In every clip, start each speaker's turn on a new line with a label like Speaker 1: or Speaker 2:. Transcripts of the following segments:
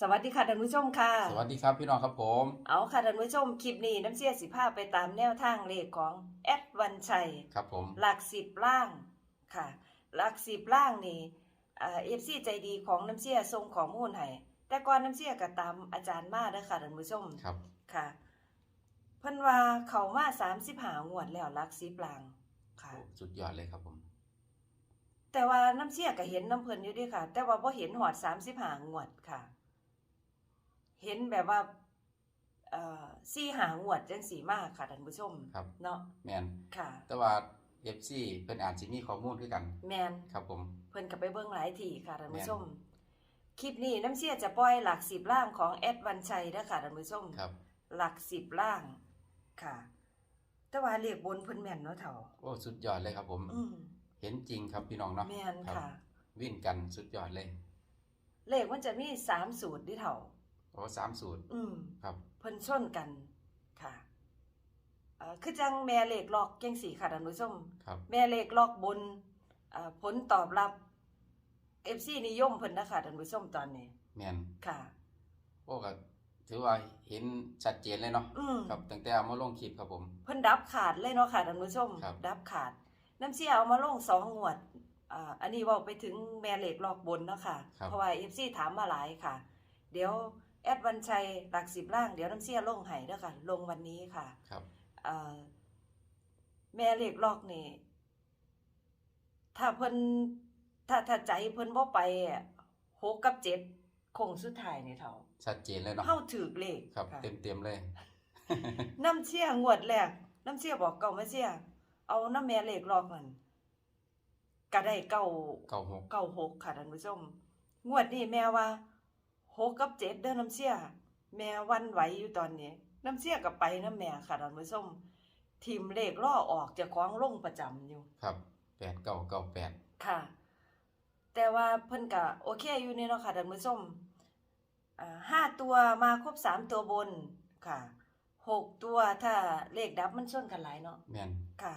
Speaker 1: สวัสดีค่ะท่านผู้ชมค่ะ
Speaker 2: สวัสดีครับพี่น้องครับผม
Speaker 1: เอาค่ะท่านผู้ชมคลิปนี้น้ำเสียสิภาไปตามแนวทางเลขของแอดวันชัย
Speaker 2: ครับผม
Speaker 1: หลักสิบล่างค่ะ หลักสิบล่างนี่เอฟซีใจดีของน้ำเสียทรงของมูลให้แต่ก่อนน้ำเสียก็ตามอาจารย์มาเด้อค่ะท่านผู้ชม
Speaker 2: ครับ
Speaker 1: ค่ะเพิ่นว่าเขามาสามสิบหางวดแล้วหลักสิบล่างค่ะ
Speaker 2: โอ้สุดยอดเลยครับผม
Speaker 1: แต่ว่าน้ำเสียก็เห็นน้ำเพิ่นอยู่เด้วยค่ะ แต่ว่าพอเห็นหอดสามสิบหางวดค่ะ เห็นแบบว่าเอ่อซี่หางวดจังสีมากค่ะท่านผู้ชม
Speaker 2: ครับ
Speaker 1: เนาะ
Speaker 2: แมน
Speaker 1: ค่ะ
Speaker 2: แต่ว่าเอฟซีเป็นอาจจะมีข้อมูลด้วยกัน
Speaker 1: แมน
Speaker 2: ครับผม
Speaker 1: เพิ่นก็ไปเบิ่งหลายทีค่ะท่านผู้ชม
Speaker 2: แม่
Speaker 1: คลิปนี้น้ำเสียจะปล่อยหลักสิบล่างของแอดวันชัยเด้อค่ะท่านผู้ชม
Speaker 2: ครับ
Speaker 1: หลักสิบล่างค่ะ แต่ว่าเลขบนเพิ่นแม่นเนาะเถ่า
Speaker 2: โอ้สุดยอดเลยครับผม
Speaker 1: อืม
Speaker 2: เห็นจริงครับพี่น้องเนาะ
Speaker 1: แม่น
Speaker 2: รับ
Speaker 1: ค่ะ
Speaker 2: วิ่งกันสุดยอดเลย
Speaker 1: เลขมันจะมีสามสูตรเดิเถ่า
Speaker 2: โอ้สามสูตร
Speaker 1: อืม
Speaker 2: ครับ
Speaker 1: เพิ่นชนกันค่ะเอ่อคือจังแม่เลขล็อกจังสีค่ะท่านผู้ชม
Speaker 2: ครับ
Speaker 1: แม่เลขล็อกบนเอ่อผลตอบรับ FC นิยมเพิ่นนะคะท่านผู้ชมตอนนี้
Speaker 2: แมน
Speaker 1: ค่ะ
Speaker 2: โอ้ก็ถือว่าเห็นชัดเจนเลยเนาะ
Speaker 1: อืม
Speaker 2: ครับตั้งแต่เอามาลงคลิปครับผม
Speaker 1: เพิ่นดับขาดเลยเนาะค่ะท่านผู้ชม
Speaker 2: ครับ
Speaker 1: ดับขาด น้ำเสียเอามาลงสองงวดอ่าอันนี้เว้าไปถึงแม่เลขล็อกบนเนาะค่ะเพราะว่า FC ถามมาหลายค่ะ เดี๋ยว แอดวันชัยหลักสิบล่างเดี๋ยวน้ำเสียลงให้เด้อค่ะ ลงวันนี้ค่ะ
Speaker 2: ครับ
Speaker 1: เอ่อแม่เลขล็อกนี่ถ้าเพิ่นถ้าถ้าใจเพิ่นบ่ไปอะหกกับเจ็ดคงสุดท้ายนี่เท่า
Speaker 2: ชัดเจนเลยเนาะ
Speaker 1: เฮาถือเลข
Speaker 2: ครับ
Speaker 1: ค่ะ
Speaker 2: เต็มเต็มๆเลย
Speaker 1: น้ำเชี่ยงวดแรกน้ำเชี่ยบอกเก่ามาเชี่ยเอาน้ำแม่เลขล็อกนั่นก็ได้เก้า
Speaker 2: เก้าหก
Speaker 1: เก้าหกค่ะท่านผู้ชมงวดนี้แม่ว่า หกกับเจ็ดเด้อน้ำเชี่ยแม่วันไหวอยู่ตอนนี้ น้ำเชี่ยกับไปน้ำแม่ค่ะท่านผู้ชมทีมเลขล่อออกจะคล้องลงประจำอยู่
Speaker 2: ครับแปดเก้าเก้าแปด
Speaker 1: ค่ะ แต่ว่าเพิ่นก็โอเคอยู่นี่เนาะค่ะท่านผู้ชมอ่าห้าตัวมาครบสามตัวบนค่ะหกตัวถ้าเลขดับมันชนกันหลายเนาะ
Speaker 2: แมน
Speaker 1: ค่ะ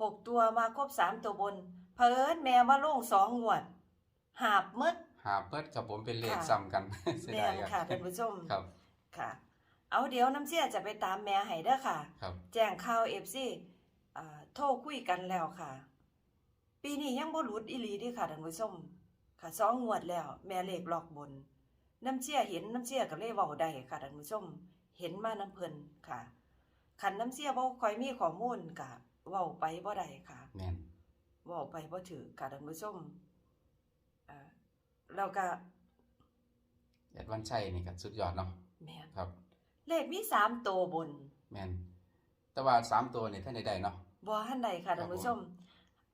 Speaker 1: หกตัวมาครบสามตัวบน เพิ่นแม่มาลงสองงวด หาบหมืด
Speaker 2: หาเปิดครับผมเป็นเลข
Speaker 1: ค่ะ
Speaker 2: ซ้ำกันเสีย
Speaker 1: แม่
Speaker 2: ดาย
Speaker 1: น
Speaker 2: กัน
Speaker 1: ค่ะท่านผู้ชม
Speaker 2: ครับ
Speaker 1: ค่ะ เอาเดี๋ยวน้ำเสียจะไปตามแม่ให้เด้อค่ะ
Speaker 2: ครับ
Speaker 1: แจ้งข่าวเอฟซีอ่าโทรคุยกันแล้วค่ะ ปีนี้ยังบ่หลุดอีหลีเดิค่ะท่านผู้ชมค่ะสองงวดแล้ว แม่เลขล็อกบน น้ำเชี่ยเห็นน้ำเชี่ยก็เลยเว้าได้ค่ะท่านผู้ชม เห็นมาน้ำเพิ่นค่ะคันน้ำเชี่ยบ่ค่อยมีข้อมูลก็เว้าไปบ่ได้ค่ะ
Speaker 2: แมน
Speaker 1: เว้าไปบ่ถือค่ะท่านผู้ชมอ่า แล้วก็
Speaker 2: แอดวันชัยนี่ก็สุดยอดเนาะ
Speaker 1: แม่น
Speaker 2: ครับ
Speaker 1: เลขมีสามตัวบน
Speaker 2: แมนแต่ว่าสามตัวนี่ท่านใดๆเนาะ
Speaker 1: บ่ทันใดค่ะ
Speaker 2: ครั
Speaker 1: ท่า
Speaker 2: บ
Speaker 1: นผู้ชม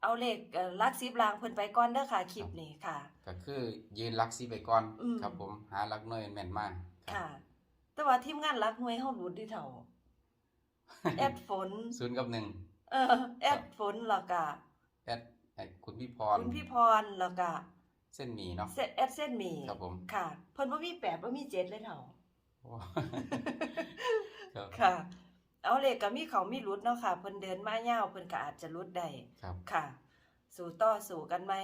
Speaker 1: เอาเลขเอ่อหลักสิบลางเพิ่นไปก่อนเด้อค่ะคลิปนี้ค่ะ
Speaker 2: ก็คือยืนลักซีไปก่อน
Speaker 1: อืม
Speaker 2: ครับ ผมหาลักหน่วยแม่นมากครับ
Speaker 1: ค่ะ แต่ว่าทีมงานรักหน่วยเฮาหลุดดิเท่า แอดฝน
Speaker 2: ศูนย์กับหนึ่ง
Speaker 1: เออแอดฝนแล้วก็
Speaker 2: แอดแอดคุณพี่พร
Speaker 1: คุณพี่พรแล้วก็
Speaker 2: เส้นหมี่เนาะ
Speaker 1: เซแอดเส้นหมี่
Speaker 2: ครับผม
Speaker 1: ค่ะเพิ่นบ่มี8บ่มี7เลยเท่า
Speaker 2: โอ้ครับ
Speaker 1: ค่ะ เอาเลขก็มีเขามีหลุดเนาะค่ะเพิ่นเดินมายาวเพิ่นก็อาจจะหลุดได้
Speaker 2: ครับ
Speaker 1: ค่ะ สู่ต่อสู่กันไหม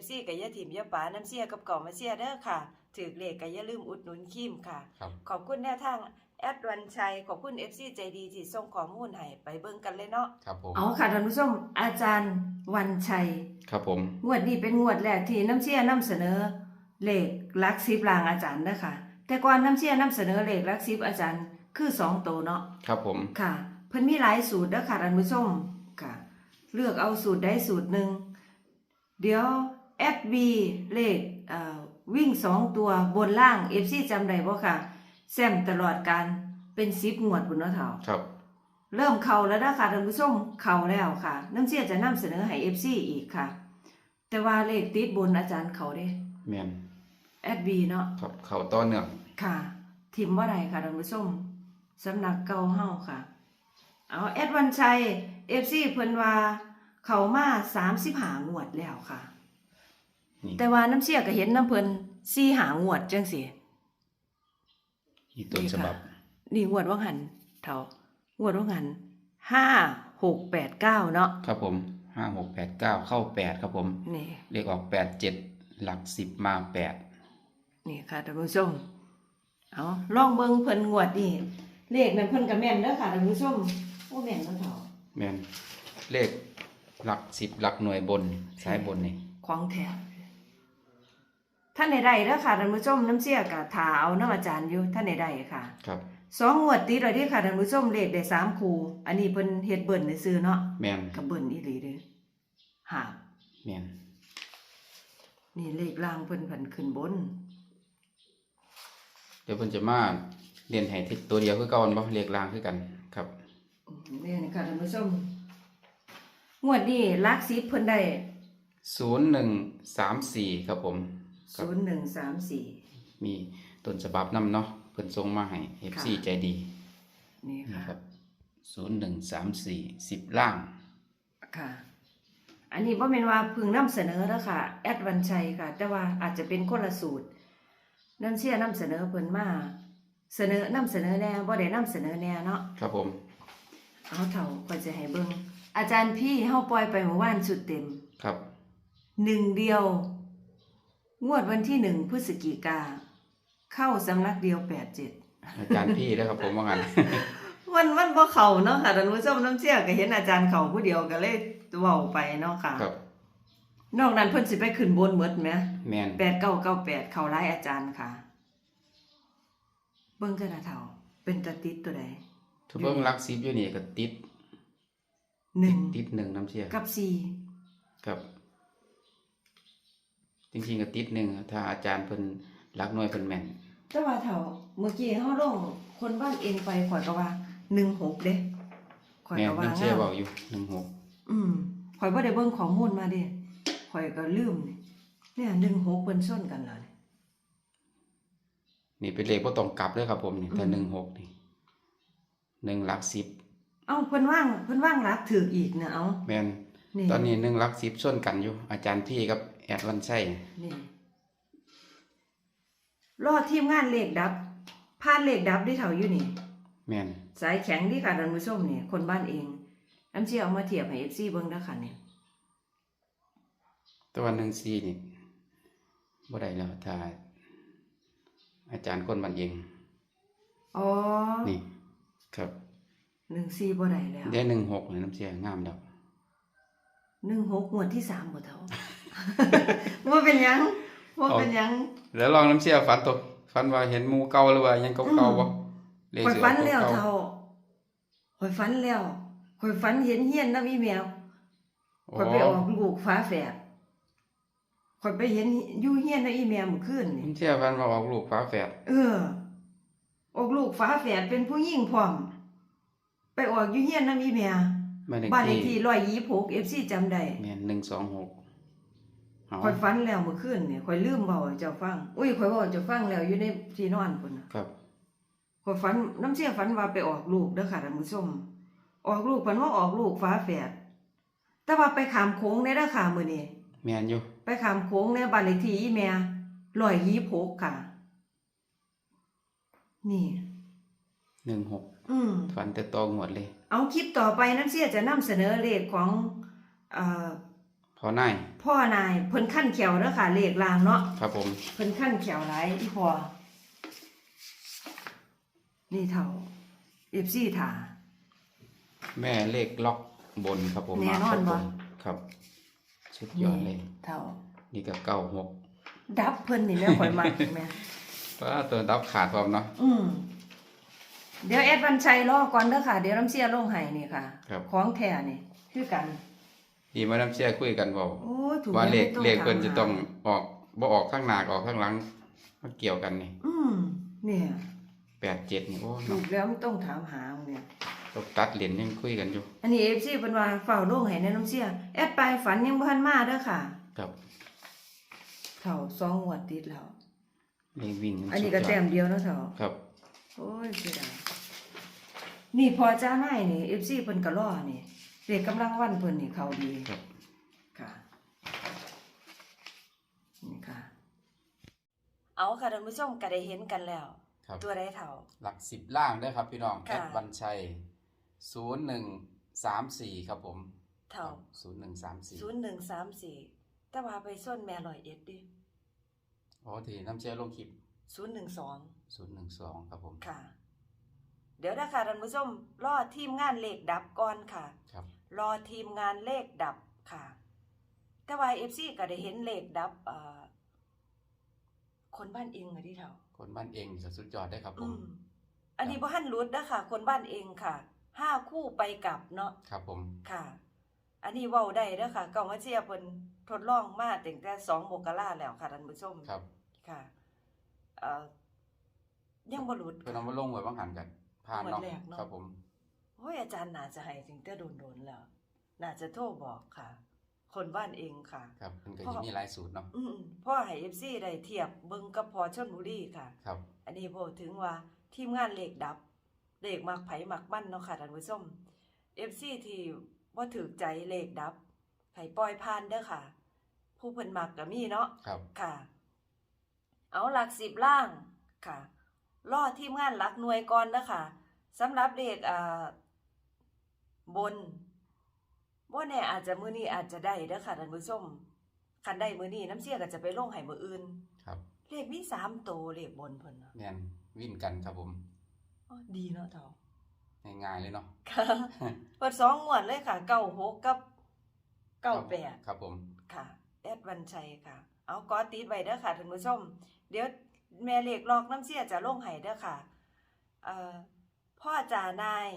Speaker 1: FC ก็อย่าถิ่มอย่าป๋าน้ำเสียกับเก่ามาเสียเด้อค่ะ ถือเลขก็อย่าลืมอุดหนุนคิมค่ะ
Speaker 2: ครับ
Speaker 1: ขอบคุณแนวทาง แอดวันชัยขอบคุณ FC ใจดีที่ส่งข้อมูลให้ไปเบิ่งกันเลยเนาะ
Speaker 2: ครับผม
Speaker 1: เอาค่ะท่านผู้ชมอาจารย์วันชัย
Speaker 2: ครับผม
Speaker 1: งวดนี้เป็นงวดแรกที่น้ำเชี่ยนํเสนอเลขลักซิบลางอาจารย์นะคะแต่ก่อนน้ำเชี่ยนํเสนอเลขลักซิบอาจารย์คือสองโตวเนาะ
Speaker 2: ครับผม
Speaker 1: ค่ะเพิ่นมีหลายสูตรเด้อค่ะท่านผู้ชมค่ะ เลือกเอาสูตรใดสูตรหนึ่งเดี๋ยวแอดบีเลขเอ่อวิ่งสองตัวบนล่าง FC จำได้บ่ค่ะ แซมตลอดการเป็นซิปงวดบุญเนาะเถา
Speaker 2: ครับ
Speaker 1: เริ่มเข้าแล้วนะค่ะท่านผู้ชมเข้าแล้วค่ะ น้ำเสียจะนำเสนอให้ FC อีกค่ะ แต่ว่าเลขติดบนอาจารย์เขาเด้
Speaker 2: แมน
Speaker 1: แอดบีเนาะ
Speaker 2: ครับเข่าต้อเนื่อง
Speaker 1: ค่ะทิมว่าใดค่ะท่านผู้ชมสำนักเก่าเฮาค่ะ เอาแอดวันชัย FC เพิ่นว่าเขามา35งวดแล้วค่ะ
Speaker 2: นี่
Speaker 1: แต่ว่าน้ำเสียก็เห็นน้ำเพิ่น4หางวดจังซี่
Speaker 2: อีต้นฉบับ
Speaker 1: นี่งวดว่างหันเท่างวดว่างหันห้าหกแปดเก้าเนาะ
Speaker 2: ครับผมห้าหกแปดเก้าเข้าแปดครับผม
Speaker 1: นี่
Speaker 2: เลขออกแปดเจ็ดหลักสิบมาแปด
Speaker 1: นี่ค่ะท่านผู้ชมเอาลองเบิ่งเพิ่นงวดนี่เลขนั้นเพิ่นก็แม่นเด้อค่ะท่านผู้ชมโอ้แม่นเนาะเฒ่า
Speaker 2: แม่นเลขหลักสิบหลักหน่วยบนสายบนนี่
Speaker 1: ของแท้ ท่านใดๆเด้อค่ะท่านผู้ชมน้ำเสียก็ถาเอาน้ำอาจารย์อยู่ท่านใดๆค่ะ
Speaker 2: ครับ
Speaker 1: สองงวดติดแล้วเด้อค่ะท่านผู้ชมเลขได้สามคู่อันนี้เพิ่นเฮ็ดเบิ่นได้ซื้อเนาะ
Speaker 2: แม่น
Speaker 1: ก็เบิ่นอีหลีเด้อหา
Speaker 2: แม่น
Speaker 1: นี่เลขล่างเพิ่นผันขึ้นบน
Speaker 2: เดี๋ยวเพิ่นจะมาเรียนให้ที่ตัวเดียวคือเก่าบ่เลขล่างคือกันครับ
Speaker 1: นี่นะคะท่านผู้ชมงวดนี้ลักซิปเพิ่นได้
Speaker 2: 0134ครับผม ครับ
Speaker 1: ศูนย์หนึ่งสามสี่
Speaker 2: มีต้นฉบับนำเนาะเพิ่นส่งมาให้ FC
Speaker 1: ค่ะ
Speaker 2: ใจดี
Speaker 1: นี่
Speaker 2: นี่
Speaker 1: ค่ะ
Speaker 2: ครับ0134 10ล่าง
Speaker 1: ค่ะ อันนี้บ่แม่นว่าเพึ่งนำเสนอแล้วค่ะ แอดวันชัยค่ะ แต่ว่าอาจจะเป็นคนละสูตรน้ำเชี่ยนำเสนอเพิ่นมาเสนอนำเสนอแน่บ่ได้นำเสนอแน่เนาะ
Speaker 2: ครับผม
Speaker 1: เอาเท่าก็จะให้เบิ่งอาจารย์พี่เฮาปล่อยไปเมื่อวานชุดเต็ม
Speaker 2: ครับ
Speaker 1: หนึ่งเดียว งวดวันที่หนึ่งพฤศจิกา เข้าสำนักเดียวแปดเจ็ด
Speaker 2: อาจารย์พี่นะครับผมว่างั้น
Speaker 1: วันวันบ่เข้าเนาะค่ะท่านผู้ชมน้ำเชี่ยก็เห็นอาจารย์เข้าผู้เดียวก็เลยเว้าไปเนาะค่ะ
Speaker 2: ครับ
Speaker 1: นอกนั้นเพิ่นสิไปขึ้นบนหมดแหม
Speaker 2: แม่น
Speaker 1: แปดเก้าเก้าแปดเข้าหลายอาจารย์ค่ะ เบิ่งกันนะเท่าเป็นตะติดตัวใด
Speaker 2: ถ้าเบิ่งหลัก10อยู่นี่ก็ติด
Speaker 1: หนึ่ง
Speaker 2: ติดหนึ่งน้ำเชี่ย
Speaker 1: กับสี่
Speaker 2: ครับ จริงๆก็ติดหนึ่งถ้าอาจารย์เพิ่นรักหน่วยเพิ่นแม่น
Speaker 1: แต่ว่าเท่าเมื่อกี้เฮาลงคนบ้านเองไปข่อยก็ว่าหนึ่งหกเด้ข่อย
Speaker 2: แม่น
Speaker 1: ก็ว่า
Speaker 2: น้ำเชี่ย
Speaker 1: งาม
Speaker 2: เว้าอยู่หนึ่งหก
Speaker 1: อืมข่อยบ่ได้เบิ่งข้อมูลมาเด้ข่อยก็ลืมนี่เนี่ยหนึ่งหกเพิ่นส้นกันแล้วนี่
Speaker 2: นี่เป็นเลขบ่ต้องกลับเลยครับผมนี่ถ้า
Speaker 1: อืม
Speaker 2: หนึ่งหกนี่หนึ่งหลักสิบ
Speaker 1: เอ้าเพิ่นว่างเพิ่นว่างรักถืออีกนะเอ้า
Speaker 2: แม่น
Speaker 1: นี่
Speaker 2: ตอนนี้หนึ่งหลักสิบส่วนกันอยู่ อาจารย์พี่กับแอดวันชัย
Speaker 1: นี่รอทีมงานเลขดับผ่านเลขดับได้เท่าอยู่นี่
Speaker 2: แม่น
Speaker 1: สายแข็งที่ค่ะท่านผู้ชมนี่คนบ้านเองน้ำเชี่ยเอามาเทียบให้ FC เบิ่งเด้อค่ะนี่
Speaker 2: แต่ว่าหนึ่งสี่นี่บ่ได้แล้วถ้าอาจารย์คนบันเอง
Speaker 1: อ๋อ
Speaker 2: นี่ ครับ
Speaker 1: 14บ่ได้แล้ว
Speaker 2: ได้หนึ่งหกนี่น้ำเชี่ยงามแล้ว
Speaker 1: 16งวดที่3บ่เท่าบ่เป็นหยังบ่เป็นหยัง
Speaker 2: แล้วลองน้ำเชี่ยฝันตกฝันว่าเห็นหมูเก่าหรือว่าหยังเก่าๆบ่เลข
Speaker 1: ข่อย
Speaker 2: สิ
Speaker 1: ฝั
Speaker 2: อนอก
Speaker 1: แล้ว
Speaker 2: เก่า
Speaker 1: เท่าข่อยฝันแล้วข่อยฝันเห็นเฮียนน้ำอีแมว
Speaker 2: โอ้
Speaker 1: ข่อยไปออกลูกฟ้าแฝดข่อยไปเห็นอยู่เฮียนน้ำอีแมวเมื่อคืนนี่
Speaker 2: น้ำเชี่ยฝันว่าออกลูกฝาแฝด
Speaker 1: เออ ออกลูกฟ้าแฝดเป็นผู้หญิงพร้อม ไปออกอยู่เฮียนน้ำอีแมว
Speaker 2: บ้านเลข
Speaker 1: บ้านเลข
Speaker 2: ที่
Speaker 1: ที่126 FC จำได้
Speaker 2: แม่นหนึ่งสองหกเอา
Speaker 1: ข่อยฝันแล้วเมื่อคืนนี่ข่อยลืมเว้าให้เจ้าฟัง อุ้ยข่อยเว้าให้เจ้าฟังแล้วอยู่ในที่นอนพุ่นน่ะ
Speaker 2: ครับ
Speaker 1: ข่อยฝันน้ำเสียฝันว่าไปออกลูกเด้อค่ะท่านผู้ชมออกลูกฝันว่าออกลูกฟ้าแฝดแต่ว่าไปขามโค้งในเด้อค่ะมื้อนี้
Speaker 2: แม่นอยู่
Speaker 1: ไปขามโค้งในบ้านเลขที่อีแม่126ค่ะ นี่
Speaker 2: หนึ่งหก
Speaker 1: อืม
Speaker 2: ฝันแต่ตองหมดเลย
Speaker 1: เอาคลิปต่อไปน้ำเสียจะนำเสนอเลขของเอ่อ
Speaker 2: พอนาย
Speaker 1: พ่อนายเพิ่นขั้นเขียวเด้อค่ะเลขลางเนาะ
Speaker 2: ครับผม
Speaker 1: เพิ่นขั้นเขียวหลายอีพอนี่เท่า FC ถ่า
Speaker 2: แม่เลขล็อกบนครับผม
Speaker 1: แน่นอน
Speaker 2: มาครบ
Speaker 1: บ่
Speaker 2: บครับสุดยอดเลย
Speaker 1: เท่า
Speaker 2: นี่ก็เก้าหก
Speaker 1: ดับเพิ่นนี่แม่ข่อยมักแม่
Speaker 2: ป้าตัวดับขาดพร้อมเนาะ
Speaker 1: อืม เดี๋ยวแอดวันชัยรอก่อนเด้อค่ะ เดี๋ยวน้ำเสียลงให้นี่ค่ะ
Speaker 2: ครับ
Speaker 1: ของแท้นี่คือกัน
Speaker 2: ดีมาน้ำเชี่ยคุยกันบอก
Speaker 1: โอ้ยถูก
Speaker 2: ว่าเลข
Speaker 1: ไม่
Speaker 2: เลขเพิ่น
Speaker 1: ถาม
Speaker 2: จะต้อง
Speaker 1: หา
Speaker 2: ออกบ่ออกข้างหน้าก็ออกข้างหลังมาเกี่ยวกันนี่
Speaker 1: อืมเนี่ย
Speaker 2: แปดเจ็ดนี่โอ้
Speaker 1: ถู
Speaker 2: เนาะ
Speaker 1: กแล้วไม่ต้องถามหาเนี่ย
Speaker 2: ตกตัดเหรียญยังคุยกันอยู่
Speaker 1: อันนี้ FC เพิ่นว่าเฝ้าลงให้แนะน้ำเสีย แอดไปฝันยังบ่ทันมาเด้อค่ะ
Speaker 2: ครับ
Speaker 1: เท่าสองงวดติดแล้ว
Speaker 2: เลขวิ่ง
Speaker 1: อันนี้ก็
Speaker 2: สุดยด
Speaker 1: แต้มเดียวเนาะเท่า
Speaker 2: ครับ
Speaker 1: โอ้ยเสียดาย นี่พอจ้าไม้นี่ FC เพิ่นก็รอนี่เลขกำลังวันเพิ่นนี่เขาดี
Speaker 2: ครับ
Speaker 1: ค่ะนี่ค่ะ เอาค่ะท่านผู้ชมก็ได้เห็นกันแล้ว
Speaker 2: ครับ
Speaker 1: ตัวได้เท่า
Speaker 2: หลักสิบล่างเด้อครับพี่น้องแอ
Speaker 1: ค่ะ
Speaker 2: ดวันชัยศูนย์หนึ่งสามสี่ครับผม
Speaker 1: เท่า
Speaker 2: ศูนย์หนึ่งสามสี่
Speaker 1: ศูนย์หนึ่งสามสี่แต่ว่าไปส้นแม่ลอยเอ็ดดิ
Speaker 2: โอ๋อที่น้ำเชื่อลงคลิป
Speaker 1: 012
Speaker 2: 012ครับผม
Speaker 1: ค่ะ เดี๋ยวนะคะท่านผู้ชมรอทีมงานเลขดับก่อนค่ะ
Speaker 2: ครับ
Speaker 1: รอทีมงานเลขดับค่ะ แต่ว่า FC ก็ได้เห็นเลขดับเอ่อคนบ้านเองอะที่เท่า
Speaker 2: คนบ้านเองจะสุดยอดได้ครับผ
Speaker 1: อื
Speaker 2: ม
Speaker 1: มอันนี้บ่ทันรุดนะค่ะคนบ้านเองค่ะห้าคู่ไปกลับเนาะ
Speaker 2: ครับผม
Speaker 1: ค่ะ อันนี้เว้าได้เด้อค่ะเก่ามาเชียร์เพิ่นทดลองมาตั้งแต่2มกราแล้วค่ะท่านผู้ชม
Speaker 2: ครับ
Speaker 1: ค่ะ เอ่อยังบ่รุด
Speaker 2: เพื่อนเอามาลงไว้บ้างหันกัน ผ่านเนาะ
Speaker 1: งวดแรกเนาะ
Speaker 2: ครับผม
Speaker 1: โอ้ยอาจารย์น่าจะให้ถึงแต่โดนๆแล้ว น่าจะโทรบอกค่ะ คนบ้านเองค่ะ
Speaker 2: ครับมันก็
Speaker 1: เพราะ
Speaker 2: จะมีหลายสูตรเนาะ
Speaker 1: อืมพ่อให้ FC ได้เทียบเบิ่งกับพอชลบุรีค่ะ
Speaker 2: ครับ
Speaker 1: อันนี้พูดถึงว่าทีมงานเลขดับ เลขมักไผมักมั่นเนาะค่ะท่านผู้ชม FC ที่ว่าถือใจเลขดับให้ปล่อยผ่านเด้อค่ะ ผู้เพิ่นมักก็มีเนาะ
Speaker 2: ครับ
Speaker 1: ค่ะ เอาหลักสิบล่างค่ะ รอทีมงานหลักหน่วยก่อนนะคะสำหรับเลขอ่าบนว่าแน่อาจจะมื้อนี้อาจจะได้เด้อค่ะท่านผู้ชมคันได้มื้อนี้น้ำเสียก็จะไปลงให้มื้ออื่น
Speaker 2: ครับ
Speaker 1: เลขมีสามโตวเลขบนเพิ่นน่ะ
Speaker 2: แม่นวิ่นกันครับผม
Speaker 1: อ๋อดีเนาะเฒ่า
Speaker 2: ง่ายๆเลยเนาะ
Speaker 1: ค่ะเปิดสองงวดเลยค่ะเก้าหกกับเก้าแปด
Speaker 2: ครับผม
Speaker 1: ค่ะ แอดวันชัยค่ะ เอากอติดไว้เด้อค่ะท่านผู้ชม เดี๋ยว แม่เลขลอกน้ำเสียจะลงให้เด้อค่ะเอ่อพ่อจ่านาย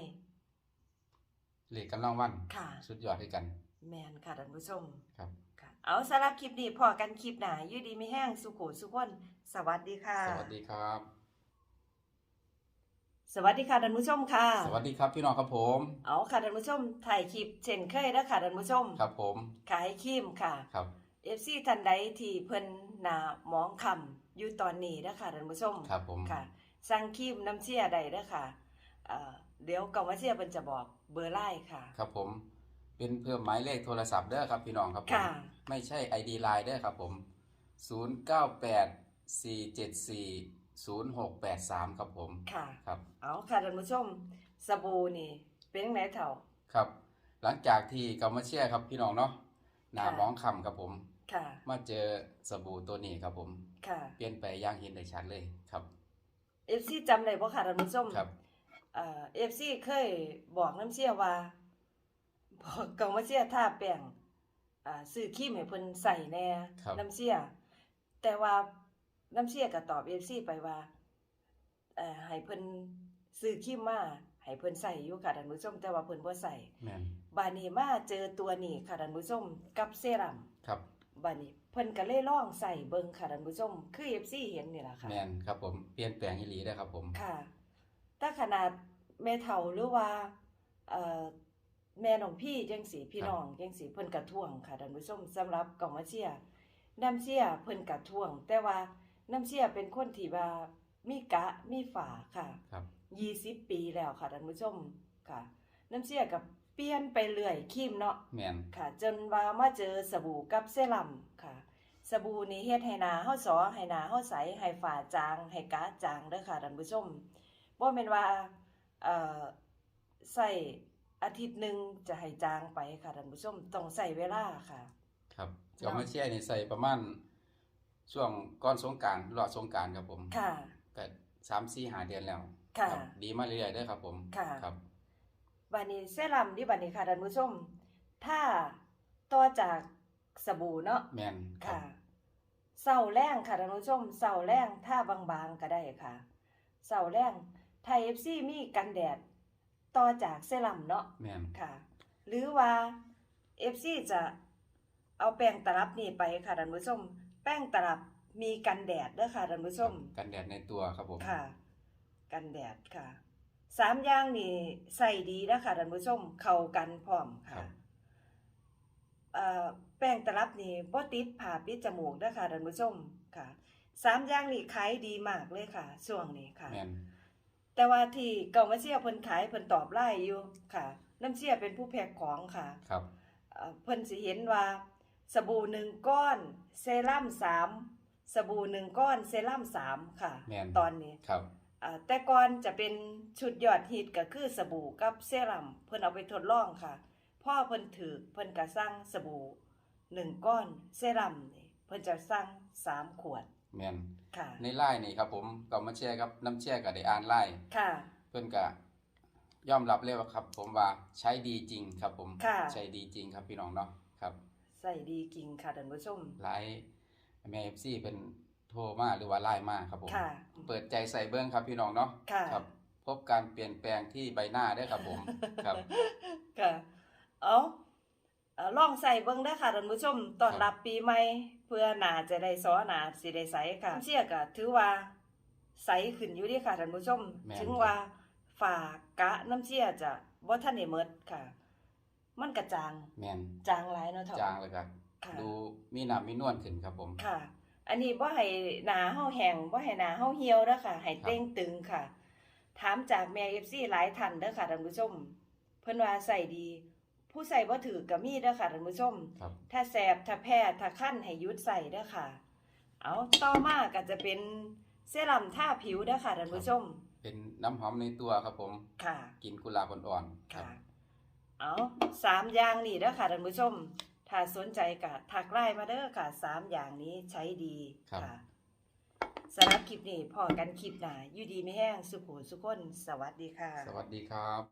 Speaker 2: เลขกำลังวัน
Speaker 1: ค่ะ
Speaker 2: สุดยอดให้กัน
Speaker 1: แมนค่ะท่านผู้ชม
Speaker 2: ครับ
Speaker 1: ค่ะ เอาสำหรับคลิปนี้พอกันคลิปหน้าอยู่ดีไม่แห้งสุขสุขคนสวัสดีค่ะ
Speaker 2: สวัสดีครับ
Speaker 1: สวัสดีค่ะท่านผู้ชมค่ะ
Speaker 2: สวัสดีครับพี่น้องครับผม
Speaker 1: เอาค่ะท่านผู้ชมถ่ายคลิปเช่นเคยเด้อค่ะท่านผู้ชม
Speaker 2: ครับผม
Speaker 1: ขายครีมค่ะ
Speaker 2: ครับ
Speaker 1: เอฟซีท่านใดที่เพิ่น หนาหมองคำอยู่ตอนนี้นะคะท่านผู้ชม
Speaker 2: ครับผม
Speaker 1: ค่ะ สั่งครีมน้ำเชี่ยใดเด้อค่ะเอ่อเดี๋ยวกองมาเชี่ยเพิ่นจะบอกเบอร์ไลน์ค่ะ
Speaker 2: ครับผม เป็นเพิ่มหมายเลขโทรศัพท์เด้อครับพี่น้องครับผม
Speaker 1: ค่ะ
Speaker 2: ไม่ใช่ ID Line เด้อครับผม 098 474 0683 ครับผม
Speaker 1: ค่ะ
Speaker 2: ครับ
Speaker 1: เอาค่ะท่านผู้ชมสบู่นี่ เป็นจังไดเถ่า
Speaker 2: ครับหลังจากที่กามาเชียร์ครับพี่น้องเนาะหน้า
Speaker 1: ค่ะ
Speaker 2: หมองคำครับผม
Speaker 1: ค่ะ
Speaker 2: มาเจอสบู่ตัวนี้ครับผม
Speaker 1: ค่ะ
Speaker 2: เปลี่ยนไปอย่างเห็นได้ชัดเลยครับ
Speaker 1: เอฟซีจำได้บ่ค่ะท่านผู้ชม
Speaker 2: ครับ
Speaker 1: เอ่อเอฟซีเคยบอกน้ำเชี่ยว่าบอกกองมาเชี่ยทาแป้งอ่าซื้อครีมให้เพิ่นใส่แน่
Speaker 2: ครับ
Speaker 1: น้ำเชี่ยแต่ว่าน้ำเชี่ยก็ตอบเอฟซีไปว่าเอ่อให้เพิ่นซื้อครีมมาให้เพิ่นใส่อยู่ค่ะท่านผู้ชมแต่ว่าเพิ่นบ่ใส่
Speaker 2: แม่น
Speaker 1: บาดนี้มาเจอตัวนี้ค่ะท่านผู้ชมกับเซรั่ม
Speaker 2: ครับ
Speaker 1: บาดนี้เพิ่นก็เลยลองใส่เบิ่งค่ะท่านผู้ชม คือ FC เห็นนี่ล่ะค่ะ
Speaker 2: แม่นครับผมเปลี่ยนแปลงอีหลีได้อครับผม
Speaker 1: ค่ะถ้าขนาดแม่เฒ่าหรือว่าเอ่อแม่น้องพี่จังสีพี่น้องจังสีเพิ่นกระท่วงค่ะท่านผู้ชมสำหรับกองมาเชียร์น้ำเชียร์เพิ่นกระท่วง แต่ว่าน้ำเชียร์เป็นคนที่ว่ามีกะมีฝาค่ะ
Speaker 2: ครับ
Speaker 1: 20ปีแล้วค่ะท่านผู้ชมค่ะ น้ำเชียร์กับ เปลี่ยนไปเรื่อยครีมเนาะ
Speaker 2: แม่น
Speaker 1: ค่ะ จนว่ามาเจอสบู่กับเซรั่มค่ะ สบู่นี่เฮ็ดให้หน้าเฮาสอให้หน้าเฮาใสให้ฝ้าจางให้กะจางเด้อค่ะท่านผู้ชมบ่แม่นว่าเอ่อใส่อาทิตย์หนึงจะให้จางไปค่ะท่านผู้ชมต้องใส่เวลาค่ะ
Speaker 2: ครับ
Speaker 1: เนาะ
Speaker 2: กามาเชียร์นี่ใส่ประมาณช่วงก่อนสงกรารรอสงกรารครับผม
Speaker 1: ค่ะ
Speaker 2: ก็สามสี่หาเดือนแล้ว
Speaker 1: ค่ะ
Speaker 2: รับดีมาเรื่อยๆเด้อครับผม
Speaker 1: ค่ะ
Speaker 2: ครับ
Speaker 1: บัดนี้เซรั่มนี่บัดนี้ค่ะท่านผู้ชม ถ้าต่อจากสบู่เนาะ
Speaker 2: แม่นครั
Speaker 1: ค่ะ
Speaker 2: บ
Speaker 1: เสาแรงค่ะท่านผู้ชมเสาแรงถ้าบางๆก็ได้ค่ะเสาแรงไทยเอฟซีมีกันแดด ต่อจากเซรั่มเนาะ
Speaker 2: แม่น
Speaker 1: ค่ะ หรือว่าเอฟซีจะเอาแป้งตลับนี่ไปค่ะท่านผู้ชม แป้งตลับมีกันแดดเด้อค่ะท่านผู้ชม
Speaker 2: กันแดดในตัวครับผม
Speaker 1: ค่ะ กันแดดค่ะ สามอย่างนี่ใส่ดีนะคะท่านผู้ชมเข้ากันพร้อม
Speaker 2: ครั
Speaker 1: ค่ะ
Speaker 2: บ
Speaker 1: เอ่อแป้งตลับนี่บ่ติดผ่าปิดจมูกนะคะท่านผู้ชมค่ะสามอย่างนี่ขายดีมากเลยค่ะ ช่วงนี้ค่ะ
Speaker 2: แม่น
Speaker 1: แต่ว่าที่เก่ามาเชียร์เพิ่นขายเพิ่นตอบไล่อยู่ค่ะ น้ำเชียร์เป็นผู้แพ็คของค่ะ
Speaker 2: ครับ
Speaker 1: เอ่อเพิ่นสิเห็นว่าสบู่หนึ่งก้อน เซรั่มสามสบู่หนึ่งก้อน เซรั่มสามค่ะ
Speaker 2: แม่น
Speaker 1: ตอนนี้
Speaker 2: ครับ
Speaker 1: อ่า แต่ก่อนจะเป็นชุดยอดฮิตก็คือสบู่กับเซรั่มเพิ่นเอาไปทดลองค่ะ พ่อเพิ่นถือเพิ่นก็สั่งสบู่หนึ่งก้อนเซรั่มนี่เพิ่นจะสั่งสามขวด
Speaker 2: แม่น
Speaker 1: ค่ะ
Speaker 2: ในไลน์นี่ครับผมก็มาแชร์กับน้ำแชร์ก็ได้อ่านไลน์
Speaker 1: ค่ะ
Speaker 2: เพิ่นก็ยอมรับเลยว่าครับ ผมว่าใช้ดีจริงครับผม
Speaker 1: ค่ะ
Speaker 2: ใช้ดีจริงครับพี่น้องเนาะครับ
Speaker 1: ใส่ดีจริงค่ะท่านผู้ชม
Speaker 2: หลายแม่ FC เพิ่น โทรมาหรือว่าไลน์มาครับผม
Speaker 1: ค่ะ
Speaker 2: เปิดใจใส่เบิ่งครับพี่น้องเนาะ
Speaker 1: ค่ะ
Speaker 2: ครับ พบการเปลี่ยนแปลงที่ใบหน้าเด้อครับผมครับ
Speaker 1: ค่ะ เอาเอ่อลองใส่เบิ่งได้อค่ะท่านผู้ชมตอนรับปีใหม่ เพื่อหนาจะได้ซ้อหนาสิได้ใสค่ะเชี่ยก็ถือว่าใสขึ้นอยู่เดีค่ะท่านผู้ชม
Speaker 2: แม่น
Speaker 1: ถึงว่าฝากะน้ำเชี่ยจะบ่ทันได้หมดค่ะ มันกระจาง
Speaker 2: แม่น
Speaker 1: จางหลายเนาะเถอะ
Speaker 2: จางเลยครับ
Speaker 1: ค่ะ
Speaker 2: ดูมีน้ำมีนวลขึ้นครับผม
Speaker 1: ค่ะ อันนี้บ่ให้หนาเฮาแห้งบ่ให้หนาเฮาเหี่ยวเด้อค่ะให้
Speaker 2: ครับ
Speaker 1: เต้งตึงค่ะ ถามจากแม่ FC หลายท่านเด้อค่ะท่านผู้ชม เพิ่นว่าใส่ดี ผู้ใส่บ่ถือก็มีเด้อค่ะท่านผู้ชม
Speaker 2: ครับ
Speaker 1: ถ้าแสบถ้าแพ้ถ้าคั้นให้หยุดใส่เด้อค่ะ เอาต่อมาก็จะเป็นเซรั่มทาผิวเด้อค่ะท่านผู้ชม
Speaker 2: เป็นน้ำหอมในตัวครับผม
Speaker 1: ค่ะ
Speaker 2: กินกุหลาบอ่อนๆครับ
Speaker 1: ค่ะเอาสามอย่างนี้เด้อค่ะท่านผู้ชม ถ้าสนใจก็ทักไลน์มาเด้อค่ะสามอย่างนี้ใช้ดี
Speaker 2: ครับ
Speaker 1: ค่ะสำหรับคลิปนี้พอกันคลิปหน้าอยู่ดีไม่แห้งสุขุสุขคนสวัสดีค่ะ
Speaker 2: สวัสดีครับ